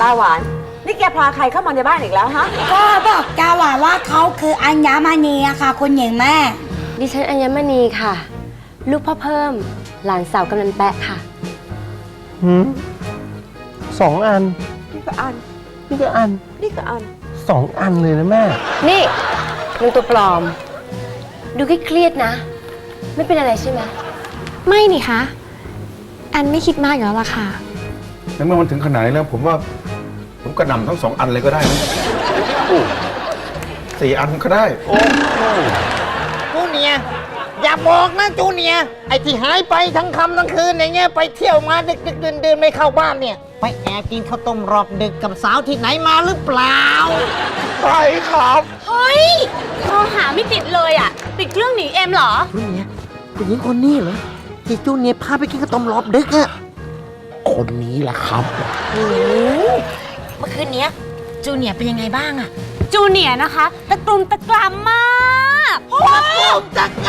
ตาหวาน นี่แกพาใครเข้ามาในบ้านอีกแล้วฮะ ก็บอกกาหวานว่าเขาคืออัญญามณีอะค่ะ คุณหญิงแม่ ดิฉันอัญมณีค่ะ ลูกพ่อเพิ่ม หลานสาวกำนันแปะค่ะ หืมสองอัน นี่ก็อัน นี่ก็อันนี่ก็อัน สองอันเลยนะแม่ นี่นางตัวปลอม ดูเครียดๆนะ ไม่เป็นอะไรใช่ไหมไม่นี่คะ อันไม่คิดมากอยู่แล้วล่ะค่ะ ในเมื่อมันถึงขนาดนี้แล้วผมว่า ผมกระหน่ำทั้งสองอันเลยก็ได้นะโอ้สี่อันก็ได้โอ้จูเนียร์อย่าบอกนะจูเนียร์ไอ้ที่หายไปทั้งค่ำทั้งคืนอย่างเงี้ยไปเที่ยวมาดึกดึกดื่นดื่นไม่เข้าบ้านเนี่ย ไปแอบกินข้าวต้มรอบดึกกับสาวที่ไหนมาหรือเปล่า ใช่ครับ เฮ้ยโทรหาไม่ติดเลยอะ ติดเครื่องหนีเอ็มเหรอ จูเนียร์ผู้หญิงคนนี้เหรอที่จูเนียร์พาไปกินข้าวต้มรอบดึกอะคนนี้แหละครับเมื่อ คืนเนี้ยจูเนียร์เป็นยังไงบ้างอะจูเนียร์นะคะ ตะกลุมตะกรามมากจักร